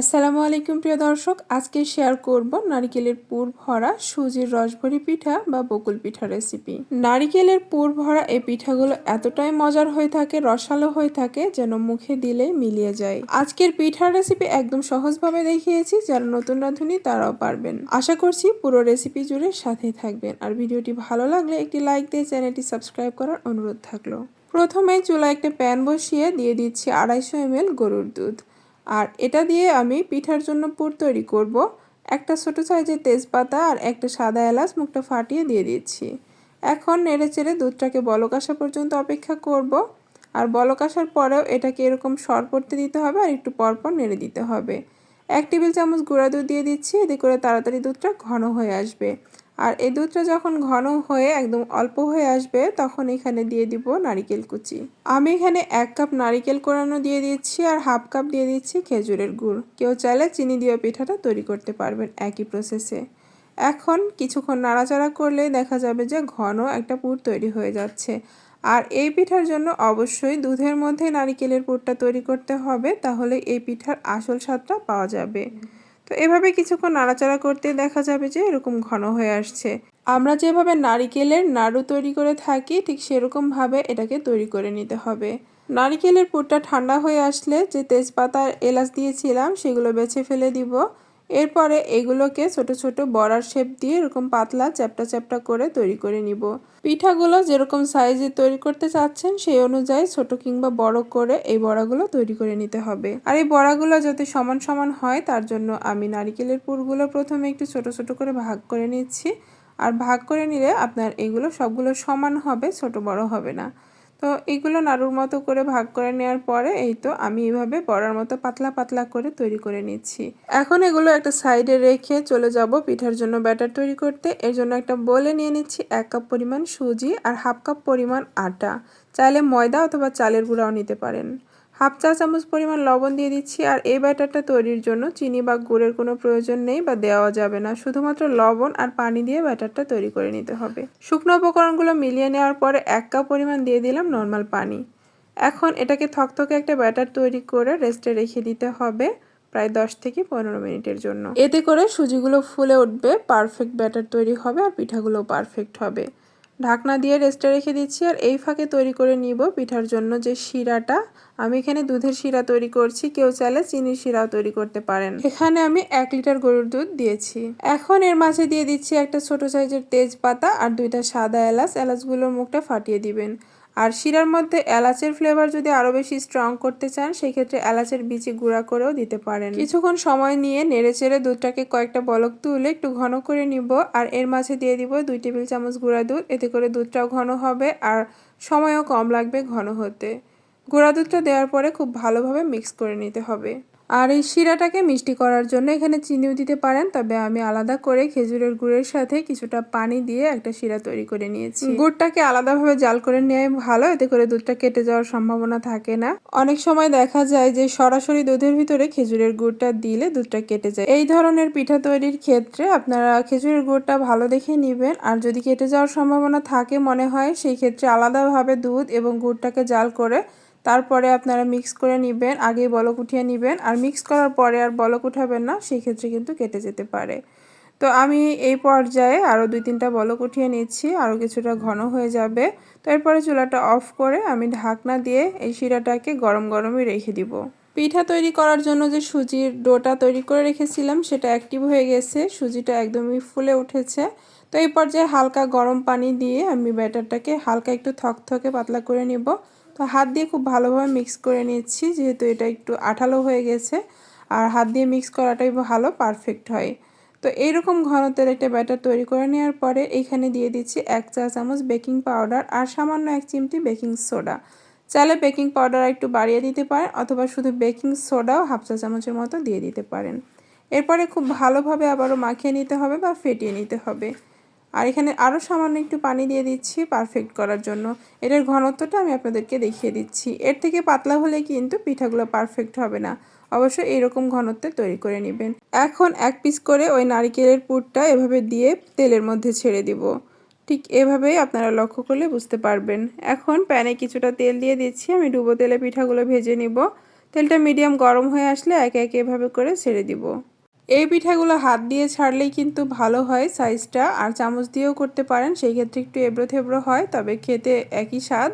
আসসালামু আলাইকুম প্রিয় দর্শক, আজকে শেয়ার করব নারিকেলের পুর ভরা সুজির রসভরি পিঠা বা বকুল পিঠা রেসিপি নারিকেলের পুর ভরা এই পিঠাগুলো এতটাই মজার হয়ে থাকে, রসালো হয়ে থাকে, যেন মুখে দিলে মিলিয়ে যায়। আজকের পিঠার রেসিপি একদম সহজভাবে দেখিয়েছি, যারা নতুন রাঁধুনি তারাও পারবেন। আশা করছি পুরো রেসিপি জুড়ে সাথেই থাকবেন। আর ভিডিওটি ভালো লাগলে একটি লাইক দিয়ে চ্যানেলটি সাবস্ক্রাইব করার অনুরোধ থাকল। প্রথমে চুলায় একটা প্যান বসিয়ে দিয়ে দিচ্ছি আড়াইশো এমএল গরুর দুধ। আর এটা দিয়ে আমি পিঠার জন্য পুর তৈরি করব। একটা ছোট সাইজের তেজপাতা আর একটা সাদা এলাচ মুখটা ফাটিয়ে দিয়ে দিচ্ছি। এখন নেড়ে চেড়ে দুধটাকে বলক আসা পর্যন্ত অপেক্ষা করব। আর বলক আসার পরেও এটাকে এরকম সর পড়তে দিতে হবে আর একটু পরপর নেড়ে দিতে হবে। এক টেবিল চামচ গুঁড়া দুধ দিয়ে দিচ্ছি। এতে করে তাড়াতাড়ি দুধটা ঘন হয়ে আসবে। আর এই দুধটা যখন ঘন হয়ে একদম অল্প হয়ে আসবে, তখন এখানে দিয়ে দিব নারিকেল কুচি। আমি এখানে এক কাপ নারিকেল কোরানো দিয়ে দিচ্ছি আর হাফ কাপ দিয়ে দিচ্ছি খেজুরের গুড়। কেউ চাইলে চিনি দিয়ে পিঠাটা তৈরি করতে পারবেন একই প্রসেসে এখন কিছুক্ষণ নাড়াচাড়া করলে দেখা যাবে যে ঘন একটা পুর তৈরি হয়ে যাচ্ছে। আর এই পিঠার জন্য অবশ্যই দুধের মধ্যে নারিকেলের পুরটা তৈরি করতে হবে, তাহলে এই পিঠার আসল স্বাদটা পাওয়া যাবে। তো এভাবে কিছুক্ষণ নাড়াচাড়া করতে দেখা যাবে যে এরকম ঘন হয়ে আসছে। আমরা যেভাবে নারিকেলের নাড়ু তৈরি করে থাকি, ঠিক সেরকমভাবে এটাকে তৈরি করে নিতে হবে। নারিকেলের পুরটা ঠান্ডা হয়ে আসলে যে তেজপাতা এলাচ দিয়েছিলাম, সেগুলো বেছে ফেলে দিব। এরপরে এগুলোকে ছোট ছোট বড়ার শেপ দিয়ে এরকম পাতলা চ্যাপটা চ্যাপটা করে তৈরি করে নিব। পিঠাগুলো যেরকম সাইজে তৈরি করতে চাচ্ছেন, সেই অনুযায়ী ছোট কিংবা বড় করে এই বড়াগুলো তৈরি করে নিতে হবে। আর এই বড়াগুলো যাতে সমান সমান হয়, তার জন্য আমি নারিকেলের পুরগুলো প্রথমে একটু ছোট ছোট করে ভাগ করে নিচ্ছি। আর ভাগ করে নিলে আপনার এগুলো সবগুলো সমান হবে, ছোট বড় হবে না। তো এগুলো নাড়ুর মতো করে ভাগ করে নেওয়ার পরে এই তো আমি এভাবে বড়ার মতো পাতলা পাতলা করে তৈরি করে নিচ্ছি। এখন এগুলো একটা সাইডে রেখে চলে যাব পিঠার জন্য ব্যাটার তৈরি করতে। এর জন্য একটা বলে নিয়ে নিচ্ছি এক কাপ পরিমাণ সুজি আর হাফ কাপ পরিমাণ আটা। চাইলে ময়দা অথবা চালের গুঁড়াও নিতে পারেন। হাফ চা চামচ পরিমাণ লবণ দিয়ে দিচ্ছি আর এই ব্যাটারটা তৈরির জন্য চিনি বা গুড়ের কোনো প্রয়োজন নেই বা দেওয়া যাবে না। শুধুমাত্র লবণ আর পানি দিয়ে ব্যাটারটা তৈরি করে নিতে হবে। শুকনো উপকরণগুলো মিলিয়ে নেওয়ার পরে এক কাপ পরিমাণ দিয়ে দিলাম নর্মাল পানি। এখন এটাকে থকথকে একটা ব্যাটার তৈরি করে রেস্টে রেখে দিতে হবে প্রায় দশ থেকে পনেরো মিনিটের জন্য। এতে করে সুজিগুলো ফুলে উঠবে পারফেক্ট ব্যাটার তৈরি হবে আর পিঠাগুলো পারফেক্ট হবে। ঢাকনা দিয়ে রেস্টে রেখে দিচ্ছি আর এই ফাঁকে তৈরি করে নিব পিঠার জন্য যে শিরাটা। আমি এখানে দুধের শিরা তৈরি করছি, কেউ চাইলে চিনির শিরাও তৈরি করতে পারেন। এখানে আমি এক লিটার গরুর দুধ দিয়েছি। এখন এর মাঝে দিয়ে দিচ্ছি একটা ছোট সাইজের তেজপাতা আর দুইটা সাদা এলাচ। এলাচগুলোর মুখটা ফাটিয়ে দিবেন। আর শিরার মধ্যে এলাচের ফ্লেভার যদি আরও বেশি স্ট্রং করতে চান সেই ক্ষেত্রে এলাচের বিচি গুঁড়া করেও দিতে পারেন। কিছুক্ষণ সময় নিয়ে নেড়ে চেড়ে দুধটাকে কয়েকটা বলক তুলে একটু ঘন করে নিব, আর এর মাঝে দিয়ে দিব দুই টেবিল চামচ গুঁড়া দুধ। এতে করে দুধটাও ঘন হবে আর সময়ও কম লাগবে ঘন হতে। গুঁড়া দুধটা দেওয়ার পরে খুব ভালোভাবে মিক্স করে নিতে হবে। আর এই শিরাটাকে মিষ্টি করার জন্য এখানে চিনিও দিতে পারেন, তবে আমি আলাদা করে খেজুরের গুড়ের সাথে কিছুটা পানি দিয়ে একটা শিরা তৈরি করে নিয়েছি। গুড়টাকে আলাদাভাবে জাল করে নেওয়াই ভালো, এতে করে দুধটা কেটে যাওয়ার সম্ভাবনা থাকে না। অনেক সময় দেখা যায় যে সরাসরি দুধের ভিতরে খেজুরের গুড়টা দিলে দুধটা কেটে যায়। এই ধরনের পিঠা তৈরির ক্ষেত্রে আপনারা খেজুরের গুড়টা ভালো দেখে নেবেন, আর যদি কেটে যাওয়ার সম্ভাবনা থাকে মনে হয়, সেই ক্ষেত্রে আলাদাভাবে দুধ এবং গুড়টাকে জাল করে তারপরে আপনারা মিক্স করে নেবেন, আগেই বলক উঠিয়ে নেবেন। আর মিক্স করার পরে আর বলক উঠাবেন না সেই ক্ষেত্রে কিন্তু কেটে যেতে পারে। তো আমি এই পর্যায়ে আরও দুই তিনটা বলক উঠিয়ে নিচ্ছি আরও কিছুটা ঘন হয়ে যাবে। তো এরপরে চুলাটা অফ করে আমি ঢাকনা দিয়ে এই শিরাটাকে গরম গরমই রেখে দিব। পিঠা তৈরি করার জন্য যে সুজির ডোটা তৈরি করে রেখেছিলাম, সেটা অ্যাক্টিভ হয়ে গেছে, সুজিটা একদমই ফুলে উঠেছে। তো এই পর্যায়ে হালকা গরম পানি দিয়ে আমি ব্যাটারটাকে হালকা একটু থকথকে পাতলা করে নিব। তো হাত দিয়ে খুব ভালোভাবে মিক্স করে নিচ্ছি, যেহেতু এটা একটু আঠালো হয়ে গেছে। আর হাত দিয়ে মিক্স করাটাই ভালো পারফেক্ট হয়। তো এইরকম ঘনত্বের একটা ব্যাটার তৈরি করে নেওয়ার পরে এইখানে দিয়ে দিচ্ছি এক চা চামচ বেকিং পাউডার আর সামান্য এক চিমটি বেকিং সোডা চাইলে বেকিং পাউডার একটু বাড়িয়ে দিতে পারেন অথবা শুধু বেকিং সোডাও হাফ চা চামচের মতো দিয়ে দিতে পারেন। এরপরে খুব ভালোভাবে আবারও মাখিয়ে নিতে হবে বা ফেটিয়ে নিতে হবে। আর এখানে আরও সামান্য একটু পানি দিয়ে দিচ্ছি পারফেক্ট করার জন্য। এটার ঘনত্বটা আমি আপনাদেরকে দেখিয়ে দিচ্ছি। এর থেকে পাতলা হলে কিন্তু পিঠাগুলো পারফেক্ট হবে না। অবশ্যই এরকম ঘনত্বে তৈরি করে নেবেন। এখন এক পিস করে ওই নারিকেলের পুরটা এভাবে দিয়ে তেলের মধ্যে ছেড়ে দিব। ঠিক এভাবেই আপনারা লক্ষ্য করলে বুঝতে পারবেন। এখন প্যানে কিছুটা তেল দিয়ে দিচ্ছি। আমি ডুবো তেলে পিঠাগুলো ভেজে নিব। তেলটা মিডিয়াম গরম হয়ে আসলে একে একে এভাবে করে ছেড়ে দিব। এই পিঠাগুলো হাত দিয়ে ছাড়লেই কিন্তু ভালো হয় সাইজটা আর চামচ দিয়েও করতে পারেন, সেই ক্ষেত্রে একটু এবড়ো থেবড়ো হয়, তবে খেতে একই স্বাদ,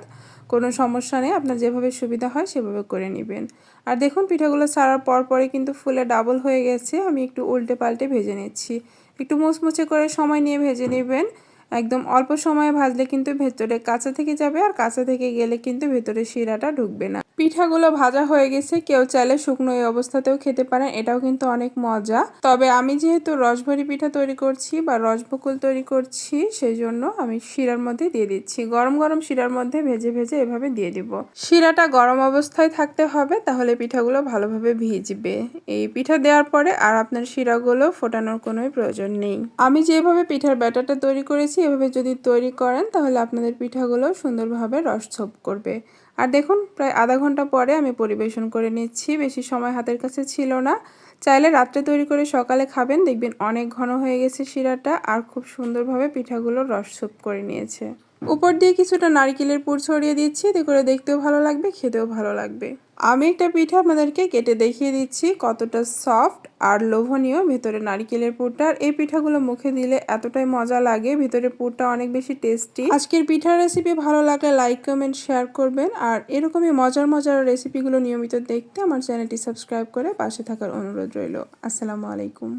কোনো সমস্যা নেই। আপনার যেভাবে সুবিধা হয়, সেভাবে করে নেবেন। আর দেখুন, পিঠাগুলো ছাড়ার পর পরে কিন্তু ফুলে ডাবল হয়ে গেছে। আমি একটু উল্টে পাল্টে ভেজে নিচ্ছি। একটু মুচমুচে করে সময় নিয়ে ভেজে নেবেন। একদম অল্প সময়ে ভাজলে কিন্তু ভেতরে কাঁচা থেকে যাবে আর কাঁচা থেকে গেলে কিন্তু ভেতরে শিরাটা ঢুকবে না। পিঠাগুলো ভাজা হয়ে গেছে, কেউ চাইলে শুকনো এই অবস্থাতেও খেতে পারেন, এটাও কিন্তু অনেক মজা। তবে আমি যেহেতু রসভরি পিঠা তৈরি করছি বা রসবকুল তৈরি করছি সেই জন্য আমি শিরার মধ্যে দিয়ে দিচ্ছি। গরম গরম শিরার মধ্যে ভেজে ভেজে এভাবে দিয়ে দিব। শিরাটা গরম অবস্থায় থাকতে হবে, তাহলে পিঠাগুলো ভালোভাবে ভিজবে। এই পিঠা দেওয়ার পরে আর আপনার শিরাগুলো ফোটানোর কোনো প্রয়োজন নেই। আমি যেভাবে পিঠার ব্যাটারটা তৈরি করেছি, এভাবে যদি তৈরি করেন, তাহলে আপনাদের পিঠাগুলো সুন্দরভাবে রস ছোপ করবে। আর দেখুন, প্রায় আধা ঘণ্টা পরে আমি পরিবেশন করে নিচ্ছি। বেশি সময় হাতের কাছে ছিল না। চাইলে রাত্রে তৈরি করে সকালে খাবেন। দেখবেন অনেক ঘন হয়ে গেছে শিরাটা আর খুব সুন্দরভাবে পিঠাগুলো রস সুপ করে নিয়েছে। উপর দিয়ে কিছুটা নারকেলের পুর ছড়িয়ে দিচ্ছি, এতে করে দেখতেও ভালো লাগবে, খেতেও ভালো লাগবে। আমি একটা পিঠা আপনাদেরকে কেটে দেখিয়ে দিচ্ছি কতটা সফট আর লোভনীয় ভেতরে নারকেলের পুরটা। আর এই পিঠাগুলো মুখে দিলে এতটাই মজা লাগে, ভেতরে পুরটা অনেক বেশি টেস্টি। আজকের পিঠার রেসিপি ভালো লাগলে লাইক কমেন্ট শেয়ার করবেন। আর এরকমই মজার মজার রেসিপিগুলো নিয়মিত দেখতে আমার চ্যানেলটি সাবস্ক্রাইব করে পাশে থাকার অনুরোধ রইল। আসসালামু আলাইকুম।